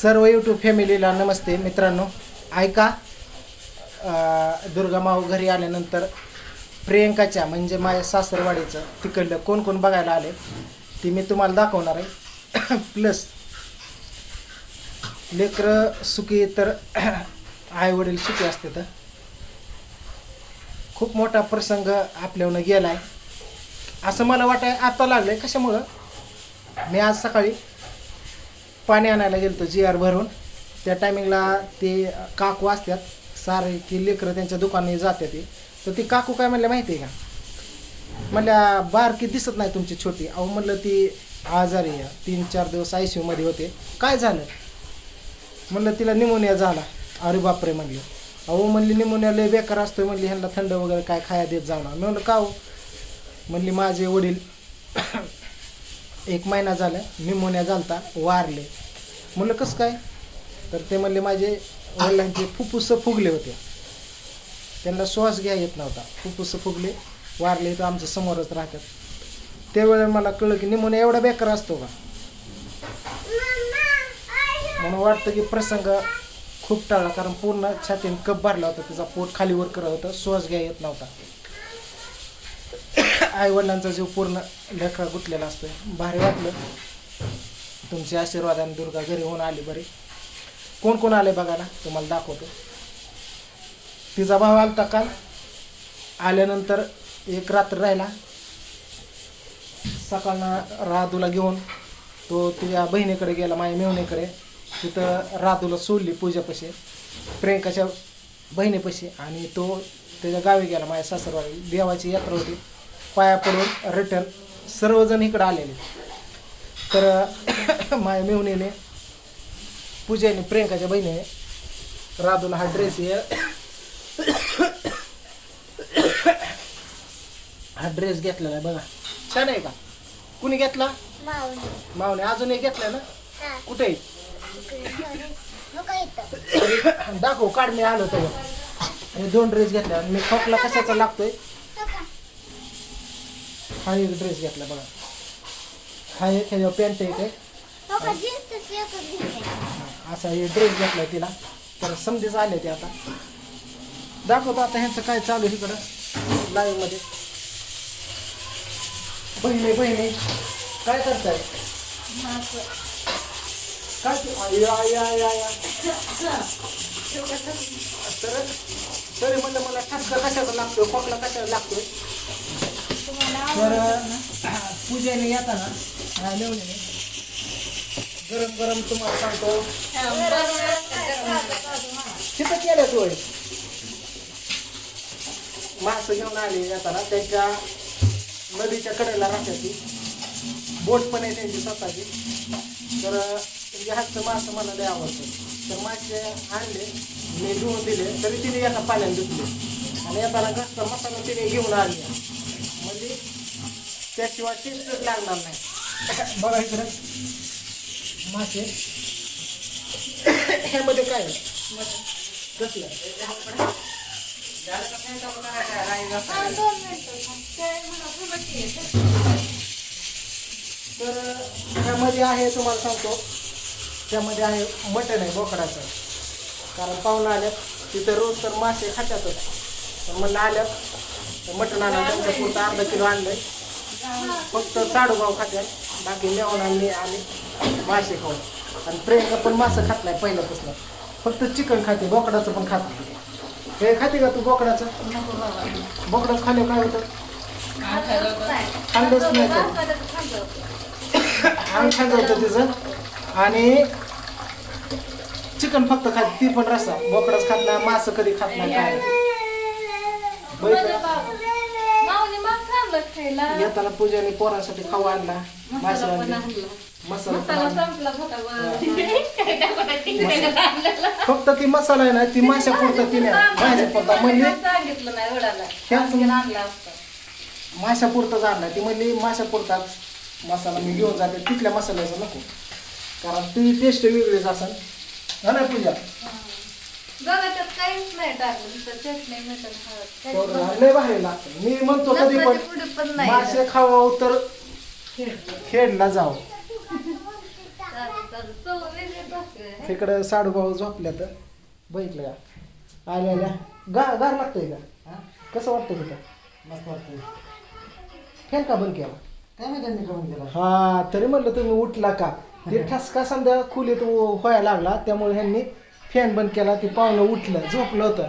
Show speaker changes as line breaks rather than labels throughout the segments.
सर्व यूट्यूब फॅमिलीला नमस्ते मित्रांनो. ऐका दुर्गा माऊ घरी आल्यानंतर प्रियंकाच्या म्हणजे माझ्या सासरवाडीचं तिकडलं कोण कोण बघायला आले ती मी तुम्हाला दाखवणार आहे. प्लस लेकरं सुखी तर आई वडील सुखी असते तर. खूप मोठा प्रसंग आपल्याहून गेला आहे असं मला वाटाय आता लागलं आहे कशामुळं? मी आज सकाळी पाणी आणायला गेलो जी आर भरून. त्या टायमिंगला ते काकू असतात सारे की लेकरं त्यांच्या दुकानी जातात ते. तर ती काकू काय म्हणल्या माहिती आहे का? म्हणल्या बारकी दिसत नाही तुमची छोटी. अहो म्हणलं ती आजारी आहे. तीन चार दिवस आय सी यूमध्ये होते. काय झालं? म्हणलं तिला निमोनिया झाला. अरे बापरे म्हणलं. अहो म्हणली निमोनिया लय बेकार असतोय म्हणली ह्यांना थंड वगैरे काय खाया देत जाणार. मी म्हणलं का हो? म्हणली माझे वडील एक महिना झाला निमोनिया झालता वारले. म्हणलं कसं काय? तर ते म्हणले माझे वडिलांचे फुफ्फुसं फुगले होते. त्यांना श्वास घ्या येत नव्हता. फुफ्फुस फुगले वारले तर आमच्या समोरच राहतात. त्यावेळेला मला कळलं की निमोनिया एवढा बेकार असतो का? म्हणून वाटतं की प्रसंग खूप टाळला कारण पूर्ण छातीने कप भरला होता. तिचा पोट खालीवर करत होतं श्वास घ्या येत नव्हता. आईवडिलांचा जीव पूर्ण लेखा गुटलेला असतोय. भारी वाटलं. तुमचे आशीर्वादाने दुर्गा घरी होऊन आली बरी. कोण कोण आले बघायला? तुम्हाला दाखवतो. तिचा भाव आलता काल. आल्यानंतर एक रात्र राहिला. सकाळनं राधूला घेऊन तो तुझ्या बहिणीकडे गेला माझ्या मेवणीकडे. तिथं राधूला सोडली पूजापाशी प्रियंकाच्या बहिणीपाशी. आणि तो त्याच्या गावी गेला माझ्या सासरवाडी देवाची यात्रा होती. पाया पडून रिटर्न सर्वजण इकडं आलेले. तर माझ्या मेवणीने पूजेने प्रियंकाच्या बहिणीने राधूला हा ड्रेस हे हा ड्रेस घेतलेला आहे बघा. छान आहे का? कुणी घेतला? मावने अजून एक घेतलाय ना?
हा.
कुठे दाखव काढ मी आलो तो हे दोन ड्रेस घेतले मी खोकला कशाचा लागतोय? हा एक ड्रेस घेतला बघा. हा एक ह्याच्यावर पॅन्ट एक. आहे
घेतलं
हा, असा हे ड्रेस घेतलाय तिला. तर समजेच आले ते आता. दाखवतो आता ह्यांचं काय चालू इकडं. लाईव्हमध्ये. बहिणी बहिणी काय करताय? काय या या या या तर तरी म्हणलं मला ठसका कशाचा लागतोय? खोकला कशाला लागतोय? तर पूजेने येताना हा, गरम गरम तुम्हाला सांगतो. तिथं केलं होय माणसं घेऊन आले येताना त्यांच्या नदीच्या कडेला राहतात बोट पण आहे त्यांची स्वतःची. तर म्हणजे हातचं मासं मला लय आवडतं. तर मासे आणले मी धुवून दिले तरी तिने एका पाण्याने धुतले. आणि येताना घरचा मसाला तिने घेऊन आले म्हणजे त्याशिवाय टेस्टच लागणार नाही. बघा इकडे मासे. ह्यामध्ये काय कसलं? तर त्यामध्ये आहे तुम्हाला सांगतो. त्यामध्ये आहे मटण आहे बोकडाचं. कारण पाहुणं आल्यात तिथं रोज तर मासे खात्यातच. पण म्हणलं आल्यात तर मटण आणा त्यांच्या पुरतं अर्धा किलो आणलंय. फक्त साडूभाव खात्यात. बाकी मेवणा मी आणि मासे खाऊ आणि प्रियंका पण मासं खात नाही पहिल्यापासून. फक्त चिकन खाते बोकडाचं पण खात नाही. हे खाते का तू बोकडाचं? बोकडाचं खाल्लं काय होतं? खाल्लंच नाही तर. अंग खायचं होतं तिचं. आणि चिकन फक्त खात ती पण रसा बोकडाच खात नाही मासं कधी खात नाही काय? नाही. बघितलं? येताना पूजाने पोरांसाठी खाऊ आणला मासे आणले. मसाला पण आणला. फक्त ती मसाला आहे ना ती माशा पुरतं तिने. माझ्या पुरता म्हणली. माशा पुरताच आणला ती म्हणली माशा पुरताच मसाला मी घेऊन जाते. तिथल्या मसाल्याचं नको. कारण ती टेस्ट वेगळीच असेल हा ना पूजा?
काहीच नाही टाकलं नुसतं चटणी मीठ आणि हळद.
तर लय भारी लागतं. मी म्हणतो कधी पण
लग्नाच्या पुढे पण नाही
मासे खावा तर खेडला
असते.
तिकडं साडूभाऊ झोपल्या तर बघितलं का? आल्या आल्या. गा गार लागतंय का? कसं वाटतं तिथं?
मस्त वाटतं
फॅन का बंद केला?
काय माहिती केला
हा तरी म्हणलं तुम्ही उठला का? ते ठसका समजा खोलीत व्हायला लागला त्यामुळे ह्यांनी फॅन बंद केला ते पाहुणं उठलं झोपलं होतं.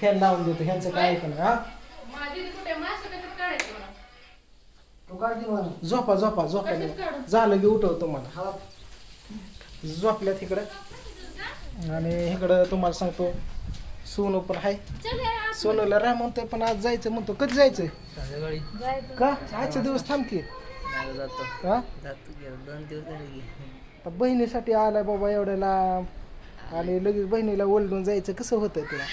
फॅन लावून देतो ह्यांचं काय ऐकलं हा?
माझी ती कुठे मासे कसं काढायचं मला?
तो काय दिला
झोपा झोपा झोपा? झालं की उठव तुम्हाला
हा.
झोपल्यात इकडं आणि इकडं तुम्हाला सांगतो सोनू पण आहे. सोनूला राह म्हणतोय पण आज जायचं म्हणतो. कधी जायचं. का? आजचे दिवस थांब की. हा? बहिणीसाठी आलाय बाबा एवढ्या लांब आणि लगेच बहिणीला ओलडून जायचं कसं होतं तुला?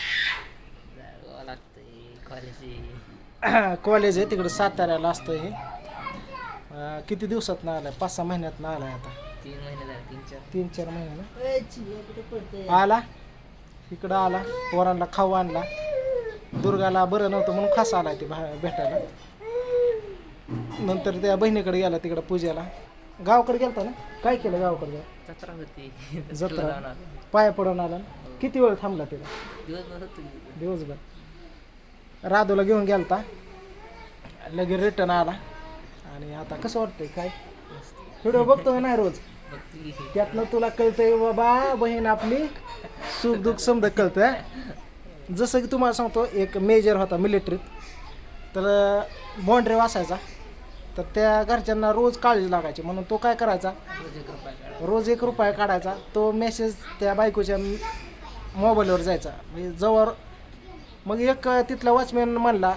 लागतंय कॉलेज
कॉलेज आहे तिकडं साताऱ्याला असतं हे. किती दिवसात ना आलाय? पाच सहा महिन्यात ना आलाय आता.
तीन महिने झाले तीन चार.
तीन चार महिने आला? इकडं आला. पोरांना खाऊ आणला. दुर्गाला बरं नव्हतं म्हणून खास आलाय ते भा- भेटायला. नंतर त्या बहिणीकडे गेला तिकडं पूजेला. गावाकडे गेलता ना? काय केलं गावाकडे?
जत्रा होती
जत्रा?
जाऊन आलो.
पाया पडून आला ना? किती वेळ थांबला तिला?
दिवसभर होतो की.
दिवसभर. राधूला घेऊन गेलता. लगेच रिटर्न आला. आणि आता कसं वाटतंय काय? व्हिडिओ बघतोय नाही रोज?
बघतो की.
त्यातनं तुला कळतंय बाबा बहीण आपली सुख दुःख समजा कळतंय जसं की तुम्हाला सांगतो एक मेजर होता मिलिटरीत तर बाँड्री वाचायचा तर त्या घरच्यांना रोज काळजी लागायची. म्हणून तो काय करायचा?
रोज एक रुपया
रोज एक रुपया काढायचा. तो मेसेज त्या बायकोच्या मोबाईलवर जायचा. म्हणजे जवळ मग एक तिथला वॉचमॅन म्हणला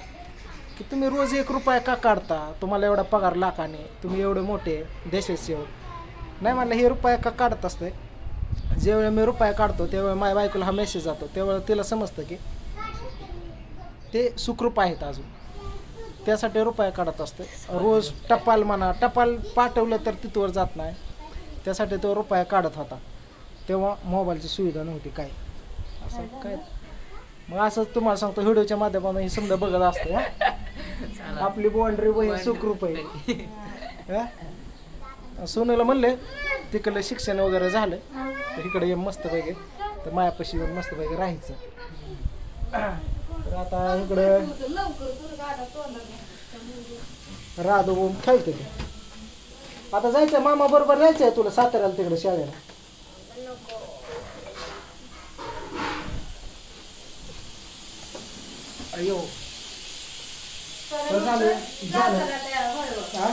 की तुम्ही रोज एक रुपया का काढता? तुम्हाला एवढा पगार लाखाने तुम्ही एवढे मोठे देशाचे नाही म्हणलं हे रुपया का काढत असते? ज्यावेळी मी रुपया काढतो त्यावेळी माझ्या बायकोला हा मेसेज जातो. त्यावेळेला तिला समजतं की ते सुखरूप आहेत अजून. त्यासाठी रुपया काढत असते. रोज टपाल म्हणा टपाल पाठवलं तर तिथवर जात नाही. त्यासाठी तो रुपया काढत होता. तेव्हा मोबाईलची सुविधा नव्हती काय असं काय? मग असंच तुम्हाला सांगतो व्हिडिओच्या माध्यमातून हे समजा बघत असतो. आपली बाउंड्री वही सुखरूप आहे. हा? सोनूला म्हणले तिकडलं शिक्षण वगैरे झालं. तर इकडे ये मस्त पैकी तर मायापाशी येऊन मस्त पैकी राहायचं. तर आता इकडं
लवकर तुला
राधू खेळते ते आता जायचं मामा बरोबर जायचंय तुला साताऱ्याला तिकडे शाळेला. अयो झालं झालं. हा?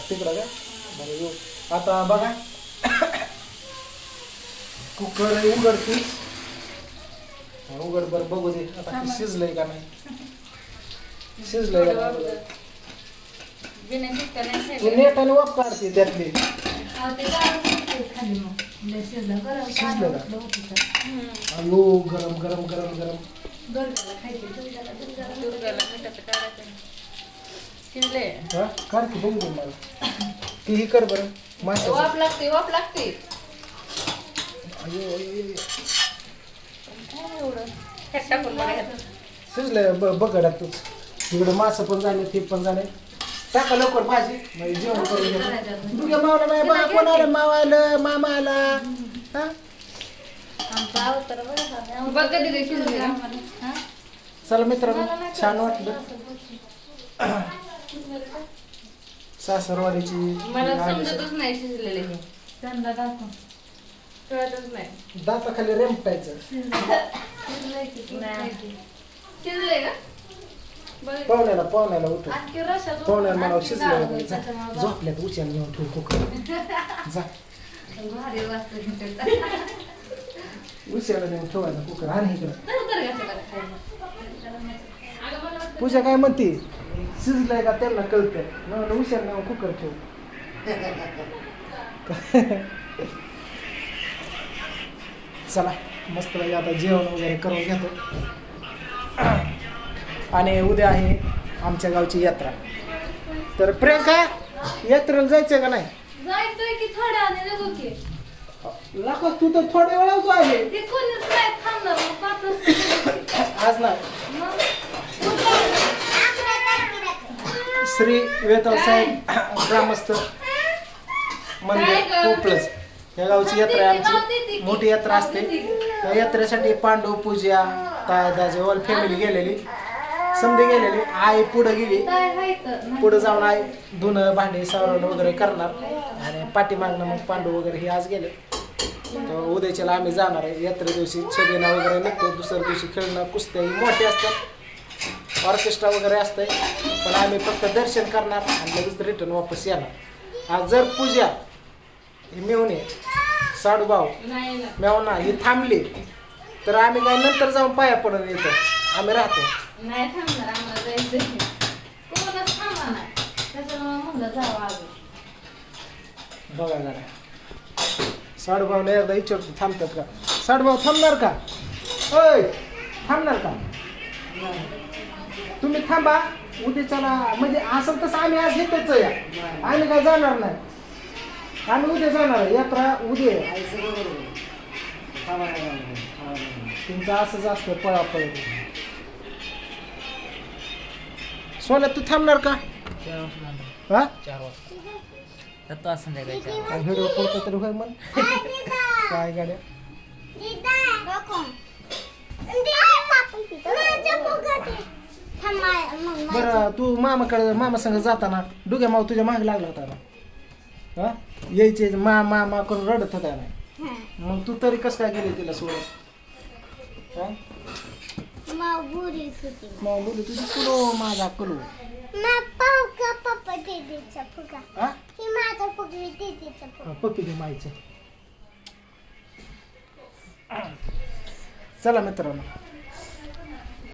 तिकडं का? बरं येऊ. आता बघा. कुकर उघडती उघड बरं बघू दे. आता शिजलंय का नाही? शिजलंय का नाही. नेटाने वाप काढते त्यातली.
शिजलं. गरम
का? अयो गरम गरम गरम हा बघू दे मला ती ही कर बरं.
वाफ लागते वाफ लागते.
शिजलंय ब बघा तूच. इकडे मासं पण झाले ते पण झाले. टाका लवकर भाजी. म्हणजे जेवण करून तुझ्या मावाला नाही बा कोण आलं? मावालं मामा आला. हा?
बघा. बघ कधी ते शिजले हा?
चला मित्रांनो छान वाटलं. सासरवाडीची
मला समजतच नाही शिजलेले हे. कळतच नाही
दाताखाली रेमटायचं
शिजले का बघ
पाहुण्याला पाहुण्याला उठव
आणखी रसा
पाहुण्याला मला शिजलं जा झोपल्यात उचल घेऊन ठेव कुकर जा
भारी वाजतं
नेऊन ठेवायला कुकर आणि इकडं पूजा काय म्हणते शिजलंय का त्यांना कळतंय म्हणून हुशार नाव कुकर ठेव चला मस्त पैकी आता जेवण वगैरे करून घेतो. आणि उद्या आहे आमच्या गावची यात्रा. तर प्रियंका यात्रेला जायचंय का नाही?
जायचंय की थोड्या आणि निघू की.
लाखो तू तर थोड्या वेळाच आहे.
ते कोणीच नाही थांबणार मग पाच वाजता.
आज
मग?
श्री वेताळ साहेब ग्रामस्थ मंदिर टू प्लस या गावची यात्रा आहे आमची. मोठी यात्रा असते. त्या यात्रेसाठी पांडव पूजा ताय दाजे ऑल फॅमिली गेलेली. समधी गेलेली. आई पुढं गेली. पुढं जाऊन आई धुणं भांडे सावरण वगैरे करणार. आणि पाठीमागनं मग पांडू वगैरे हे आज गेले. तर उद्याच्याला आम्ही जाणार आहे. यात्रे दिवशी छबिना वगैरे निघतो. दुसऱ्या दिवशी खेळणं कुस्त्या ही मोठी असतात. ऑर्केस्ट्रा वगैरे असतंय. पण आम्ही फक्त दर्शन करणार आणि लगेच रिटर्न वापस येणार. आज जर पूजा ही मेवणे साडूभाऊ मेवना ही थांबली. तर आम्ही काय नंतर जाऊन पाया पडून येतो. आम्ही राहतो.
नाही थांबणार. आम्हाला जायचं कोणच थांबा नाही. त्याच्यामुळे म्हणलं जावं अजून.
बघा जरा. साडूभाऊला एकदा विचारतो थांबतात का? साडूभाऊ थांबणार का? ओय थांबणार का? तुम्ही थांबा. उद्याच्याला म्हणजे असं तसं आम्ही आज येतोच या आम्ही काय जाणार नाही. आम्ही उद्या जाणार आहे. यात्रा उद्या आहे.
आई सगळं बरोबर आहे. थांबा नाही लागणार. थांबा नाही लागणार.
तुमचं असंच असतं पळापळ सोन्या तू थांबणार का
चार वाजता जाणार.
हा
चार वाजता जातो आज संध्याकाळी चार वाजता.
काय व्हिडिओ करतो तरी होय मग काय गाड्या बरं तू मामाकडे मामा संग जाताना डुग्या माव तुझ्या मागे लागला होता ना हा यायचे मा मा मा करून रडत होता ना मग तू तरी कसं काय गेली तिला हा? मग बोलू तुझी कुलो माझा कुलो?
पप्पा
हा?
ही
चला मित्रांनो.